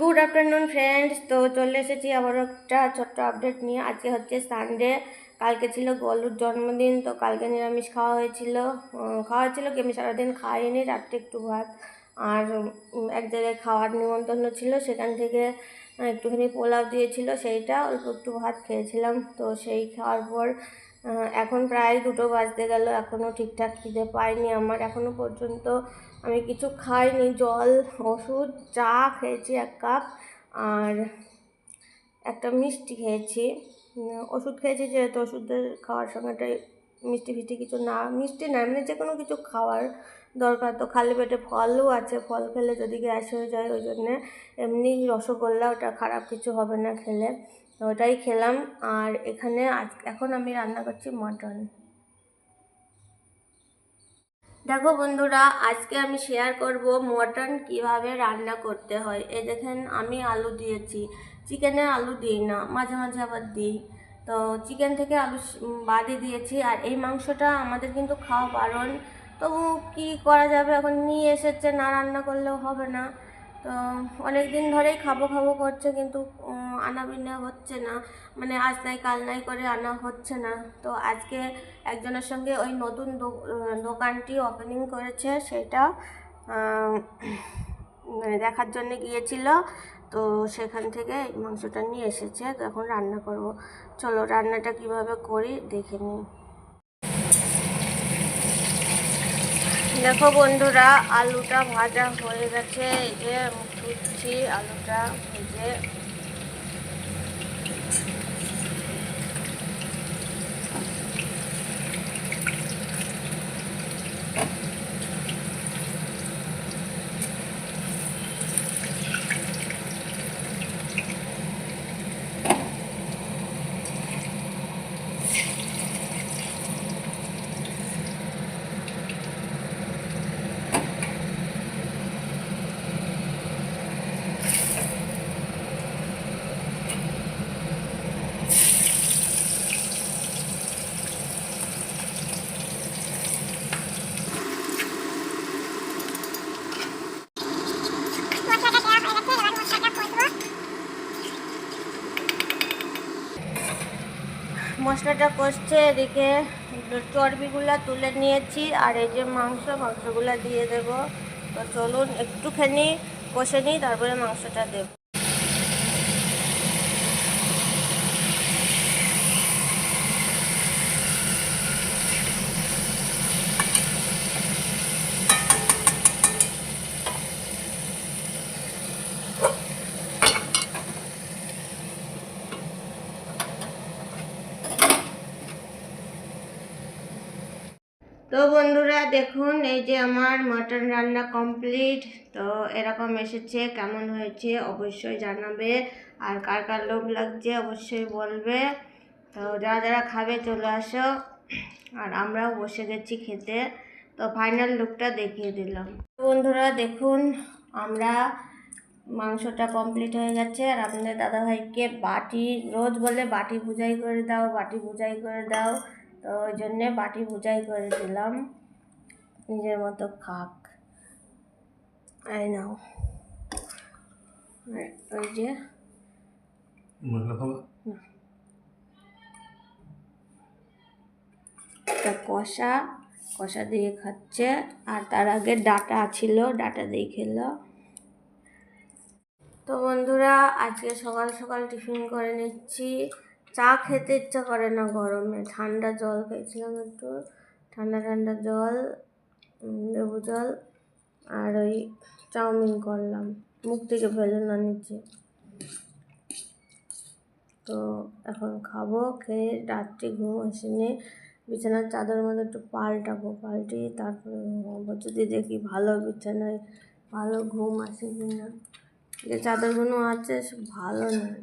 Good afternoon friends তো চলে এসেছি আবার একটা ছোট্ট আপডেট নিয়ে। আজকে হচ্ছে সানডে কালকে ছিল গলুর জন্মদিন, তো কালকে নিরামিষ খাওয়া হয়েছিল। খাওয়া হয়েছিল কি? আমি সারাদিন খাইনি, রাত্রে একটু ভাত আর এক জায়গায় খাওয়ার নিমন্ত্রণ ছিল। সেখান থেকে একটুখানি পোলাও দিয়েছিল, সেইটা, অল্প একটু ভাত খেয়েছিলাম। তো সেই খাওয়ার পর এখন প্রায় দুটো বাজতে গেল এখনও ঠিকঠাক খিদে পাইনি আমার এখনও পর্যন্ত আমি কিছু খাইনি, জল, ওষুধ, চা খেয়েছি এক কাপ, আর একটা মিষ্টি খেয়েছি। ওষুধ খেয়েছি যেহেতু, ওষুধের খাওয়ার সঙ্গে মিষ্টি ফিষ্টি কিছু না, মিষ্টি না, এমনি যে কোনো কিছু খাওয়ার দরকার। তো খালি পেটে ফলও আছে, ফল খেলে যদি গ্যাস হয়ে যায়, ওই জন্যে এমনি রসগোল্লা, ওটা খারাপ কিছু হবে না খেলে। ওটাই খেলাম। আর এখানে এখন আমি রান্না করছি মটন। দেখো বন্ধুরা, আজকে আমি শেয়ার করব মটন কীভাবে রান্না করতে হয়। এই দেখেন, আমি আলু দিয়েছি। চিকেনে আলু দিই না, মাঝে মাঝে আবার দিই। তো চিকেন থেকে আলু বাদই দিয়েছি। আর এই মাংসটা আমাদের কিন্তু খাওয়া বারণ। তবু কি করা যাবে? এখন নিয়ে এসেছে, না রান্না করলেও হবে না। তো অনেক দিন ধরেই খাব খাব করছে কিন্তু আনা বিনা হচ্ছে না। মানে আজ নাই, কাল নাই করে আনা হচ্ছে না। তো আজকে একজনের সঙ্গে ওই নতুন দোকানটি ওপেনিং করেছে সেটা মানে দেখার জন্য গিয়েছিল। তো সেখান থেকে মাংসটা নিয়ে এসেছে। এখন রান্না করব। চলো রান্নাটা কীভাবে করি দেখে নিই। দেখো বন্ধুরা আলুটা ভাজা হয়ে গেছে। এই যে তুলছি আলুটা ভেজে মশলাটা কষছে, এদিকে চর্বিগুলা তুলে নিয়েছি, আর এই যে মাংস, মাংসগুলা দিয়ে দেব। তো চলুন, একটুখানি কষে নিই, তারপরে মাংসটা দেব। তো বন্ধুরা দেখুন, এই যে আমার মাটন রান্না কমপ্লিট তো এরকম এসেছে, কেমন হয়েছে অবশ্যই জানাবে। আর কার কার লোভ লাগছে অবশ্যই বলবে। তো যারা যারা খাবে চলে আসো। আর আমরাও বসে গেছি খেতে। তো ফাইনাল লুকটা দেখিয়ে দিলাম। বন্ধুরা দেখুন, আমরা মাংসটা কমপ্লিট হয়ে গেছে। আর আপনাদের দাদাভাইকে বাটি, রোজ বলে বাটি বুঝাই করে দাও, বাটি বুঝাই করে দাও। তো ওই জন্যে বাটি বুঝাই করে দিলাম। নিজের মতো খাক। আই নাও। ওই যে একটা কষা কষা দিয়ে খাচ্ছে। আর তার আগে ডাটা ছিল ডাটা দিয়ে খেলো। তো বন্ধুরা আজকে সকাল সকাল টিফিন করে নিচ্ছি। চা খেতে ইচ্ছা করে না গরমে। ঠান্ডা জল খেয়েছিলাম একটু। ঠান্ডা ঠান্ডা জল লেবু জল আর ওই চাউমিন করলাম। মুখ থেকে ফেলে না নিচে। তো এখন খাব, খেয়ে রাত্রি ঘুম আসেনি। বিছানার চাদর মধ্যে একটু পাল্টাবো, পাল্টিয়ে তারপরে ঘুমাবো। যদি দেখি ভালো বিছানায় ভালো ঘুম আসে কি না যে চাদরগুলো আছে সব ভালো নয়।